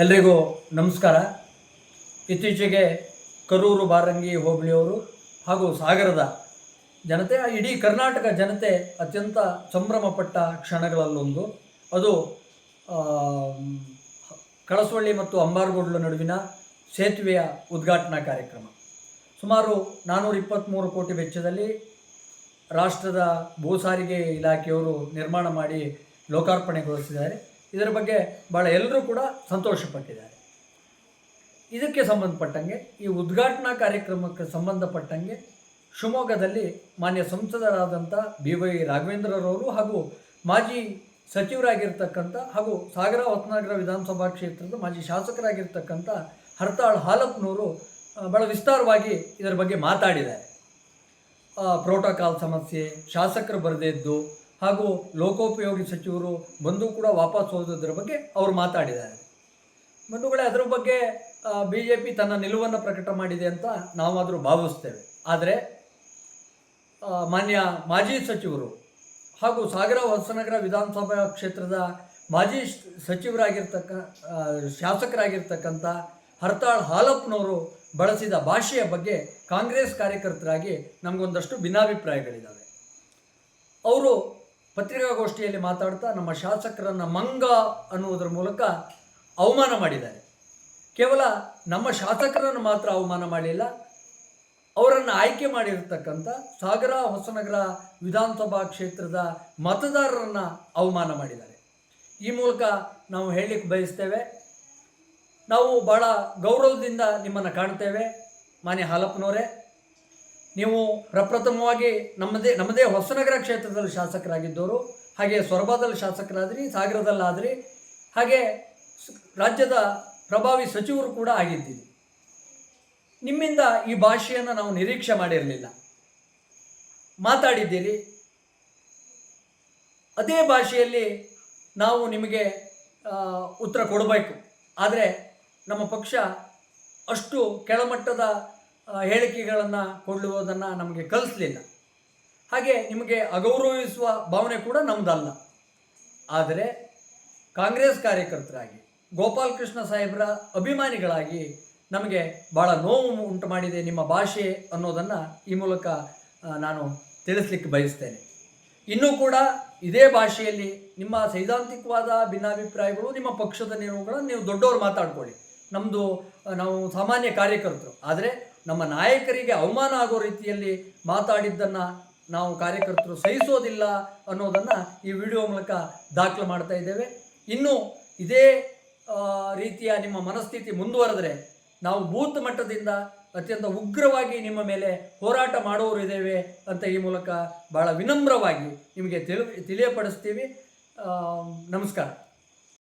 ಎಲ್ರಿಗೂ ನಮಸ್ಕಾರ. ಇತ್ತೀಚೆಗೆ ಕರೂರು ಬಾರಂಗಿ ಹೋಬಳಿಯವರು ಹಾಗೂ ಸಾಗರದ ಜನತೆ, ಇಡೀ ಕರ್ನಾಟಕ ಜನತೆ ಅತ್ಯಂತ ಸಂಭ್ರಮಪಟ್ಟ ಕ್ಷಣಗಳಲ್ಲೊಂದು. ಅದು ಕಳಸವಳ್ಳಿ ಮತ್ತು ಅಂಬಾರ್ಗೋಡ್ಲ ನಡುವಿನ ಸೇತುವೆಯ ಉದ್ಘಾಟನಾ ಕಾರ್ಯಕ್ರಮ. ಸುಮಾರು ನಾನ್ನೂರ ಇಪ್ಪತ್ತ್ಮೂರು ಕೋಟಿ ವೆಚ್ಚದಲ್ಲಿ ರಾಷ್ಟ್ರದ ಭೂ ಸಾರಿಗೆ ಇಲಾಖೆಯವರು ನಿರ್ಮಾಣ ಮಾಡಿ ಲೋಕಾರ್ಪಣೆಗೊಳಿಸಿದ್ದಾರೆ. ಇದರ ಬಗ್ಗೆ ಭಾಳ ಎಲ್ಲರೂ ಕೂಡ ಸಂತೋಷಪಟ್ಟಿದ್ದಾರೆ. ಇದಕ್ಕೆ ಸಂಬಂಧಪಟ್ಟಂಗೆ, ಈ ಉದ್ಘಾಟನಾ ಕಾರ್ಯಕ್ರಮಕ್ಕೆ ಸಂಬಂಧಪಟ್ಟಂಗೆ ಶಿವಮೊಗ್ಗದಲ್ಲಿ ಮಾನ್ಯ ಸಂಸದರಾದಂಥ ಬಿ ವೈ ರಾಘವೇಂದ್ರರವರು ಹಾಗೂ ಮಾಜಿ ಸಚಿವರಾಗಿರ್ತಕ್ಕಂಥ ಹಾಗೂ ಸಾಗರ ಹೊತ್ನಾಗರ ವಿಧಾನಸಭಾ ಕ್ಷೇತ್ರದ ಮಾಜಿ ಶಾಸಕರಾಗಿರ್ತಕ್ಕಂಥ ಹರ್ತಾಳ್ ಹಾಲಪ್ಪನವರು ಭಾಳ ವಿಸ್ತಾರವಾಗಿ ಇದರ ಬಗ್ಗೆ ಮಾತಾಡಿದ್ದಾರೆ. ಪ್ರೋಟೋಕಾಲ್ ಸಮಸ್ಯೆ, ಶಾಸಕರು ಬರದಿದ್ದು ಹಾಗೂ ಲೋಕೋಪಯೋಗಿ ಸಚಿವರು ಬಂದು ಕೂಡ ವಾಪಸ್ ಹೋಗೋದ್ರ ಬಗ್ಗೆ ಅವರು ಮಾತಾಡಿದ್ದಾರೆ. ಬಂಧುಗಳೇ, ಅದರ ಬಗ್ಗೆ ಬಿ ಜೆ ಪಿ ತನ್ನ ನಿಲುವನ್ನು ಪ್ರಕಟ ಮಾಡಿದೆ ಅಂತ ನಾವಾದರೂ ಭಾವಿಸ್ತೇವೆ. ಆದರೆ ಮಾನ್ಯ ಮಾಜಿ ಸಚಿವರು ಹಾಗೂ ಸಾಗರ ಹೊಸನಗರ ವಿಧಾನಸಭಾ ಕ್ಷೇತ್ರದ ಮಾಜಿ ಸಚಿವರಾಗಿರ್ತಕ್ಕ ಶಾಸಕರಾಗಿರ್ತಕ್ಕಂಥ ಹರ್ತಾಳ್ ಹಾಲಪ್ಪನವರು ಬಳಸಿದ ಭಾಷೆಯ ಬಗ್ಗೆ ಕಾಂಗ್ರೆಸ್ ಕಾರ್ಯಕರ್ತರಾಗಿ ನಮಗೊಂದಷ್ಟು ಭಿನ್ನಾಭಿಪ್ರಾಯಗಳಿದ್ದಾವೆ ಅವರು ಪತ್ರಿಕಾಗೋಷ್ಠಿಯಲ್ಲಿ ಮಾತಾಡ್ತಾ ನಮ್ಮ ಶಾಸಕರನ್ನು ಮಂಗ ಅನ್ನುವುದರ ಮೂಲಕ ಅವಮಾನ ಮಾಡಿದ್ದಾರೆ. ಕೇವಲ ನಮ್ಮ ಶಾಸಕರನ್ನು ಮಾತ್ರ ಅವಮಾನ ಮಾಡಲಿಲ್ಲ, ಅವರನ್ನು ಆಯ್ಕೆ ಮಾಡಿರತಕ್ಕಂಥ ಸಾಗರ ಹೊಸನಗರ ವಿಧಾನಸಭಾ ಕ್ಷೇತ್ರದ ಮತದಾರರನ್ನು ಅವಮಾನ ಮಾಡಿದ್ದಾರೆ. ಈ ಮೂಲಕ ನಾವು ಹೇಳಲಿಕ್ಕೆ ಬಯಸ್ತೇವೆ, ನಾವು ಭಾಳ ಗೌರವದಿಂದ ನಿಮ್ಮನ್ನು ಕಾಣ್ತೇವೆ. ಮಾನ್ಯ ಹಾಲಪ್ಪನವರೇ ನೀವು ಪ್ರಪ್ರಥಮವಾಗಿ ನಮ್ಮದೇ ನಮ್ಮದೇ ಹೊಸನಗರ ಕ್ಷೇತ್ರದಲ್ಲಿ ಶಾಸಕರಾಗಿದ್ದವರು, ಹಾಗೆ ಸೊರಬದಲ್ಲಿ ಶಾಸಕರಾದ್ರಿ, ಸಾಗರದಲ್ಲಾದ್ರಿ, ಹಾಗೆ ರಾಜ್ಯದ ಪ್ರಭಾವಿ ಸಚಿವರು ಕೂಡ ಆಗಿದ್ದೀರಿ. ನಿಮ್ಮಿಂದ ಈ ಭಾಷೆಯನ್ನು ನಾವು ನಿರೀಕ್ಷೆ ಮಾಡಿರಲಿಲ್ಲ. ಮಾತಾಡಿದ್ದೀರಿ. ಅದೇ ಭಾಷೆಯಲ್ಲಿ ನಾವು ನಿಮಗೆ ಉತ್ತರ ಕೊಡಬೇಕು. ಆದರೆ ನಮ್ಮ ಪಕ್ಷ ಅಷ್ಟು ಕೆಳಮಟ್ಟದ ಹೇಳಿಕೆಗಳನ್ನು ಕೊಡುವುದನ್ನು ನಮಗೆ ಕಲಿಸಲಿಲ್ಲ. ಹಾಗೆ ನಿಮಗೆ ಅಗೌರವಿಸುವ ಭಾವನೆ ಕೂಡ ನಮ್ಮದಲ್ಲ ಆದರೆ ಕಾಂಗ್ರೆಸ್ ಕಾರ್ಯಕರ್ತರಾಗಿ, ಗೋಪಾಲಕೃಷ್ಣ ಸಾಹೇಬರ ಅಭಿಮಾನಿಗಳಾಗಿ ನಮಗೆ ಭಾಳ ನೋವು ಉಂಟು ಮಾಡಿದೆ ನಿಮ್ಮ ಭಾಷೆ ಅನ್ನೋದನ್ನು ಈ ಮೂಲಕ ನಾನು ತಿಳಿಸ್ಲಿಕ್ಕೆ ಬಯಸ್ತೇನೆ. ಇನ್ನೂ ಕೂಡ ಇದೇ ಭಾಷೆಯಲ್ಲಿ ನಿಮ್ಮ ಸೈದ್ಧಾಂತಿಕವಾದ ಭಿನ್ನಾಭಿಪ್ರಾಯಗಳು, ನಿಮ್ಮ ಪಕ್ಷದ ನಿಲುವುಗಳನ್ನು ನೀವು ದೊಡ್ಡವರು ಮಾತಾಡ್ಕೊಳ್ಳಿ. ನಮ್ಮದು ನಾವು ಸಾಮಾನ್ಯ ಕಾರ್ಯಕರ್ತರು. ಆದರೆ ನಮ್ಮ ನಾಯಕರಿಗೆ ಅವಮಾನ ಆಗೋ ರೀತಿಯಲ್ಲಿ ಮಾತಾಡಿದ್ದನ್ನು ನಾವು ಕಾರ್ಯಕರ್ತರು ಸಹಿಸೋದಿಲ್ಲ ಅನ್ನೋದನ್ನು ಈ ವಿಡಿಯೋ ಮೂಲಕ ದಾಖಲು ಮಾಡ್ತಾ ಇದ್ದೇವೆ. ಇನ್ನು ಇದೇ ರೀತಿಯ ನಿಮ್ಮ ಮನಸ್ಥಿತಿ ಮುಂದುವರೆದರೆ ನಾವು ಬೂತ್ ಮಟ್ಟದಿಂದ ಅತ್ಯಂತ ಉಗ್ರವಾಗಿ ನಿಮ್ಮ ಮೇಲೆ ಹೋರಾಟ ಮಾಡುವವರು ಇದ್ದೇವೆ ಅಂತ ಈ ಮೂಲಕ ಭಾಳ ವಿನಮ್ರವಾಗಿ ನಿಮಗೆ ತಿಳಿ ತಿಳಿಯಪಡಿಸ್ತೀವಿ. ನಮಸ್ಕಾರ.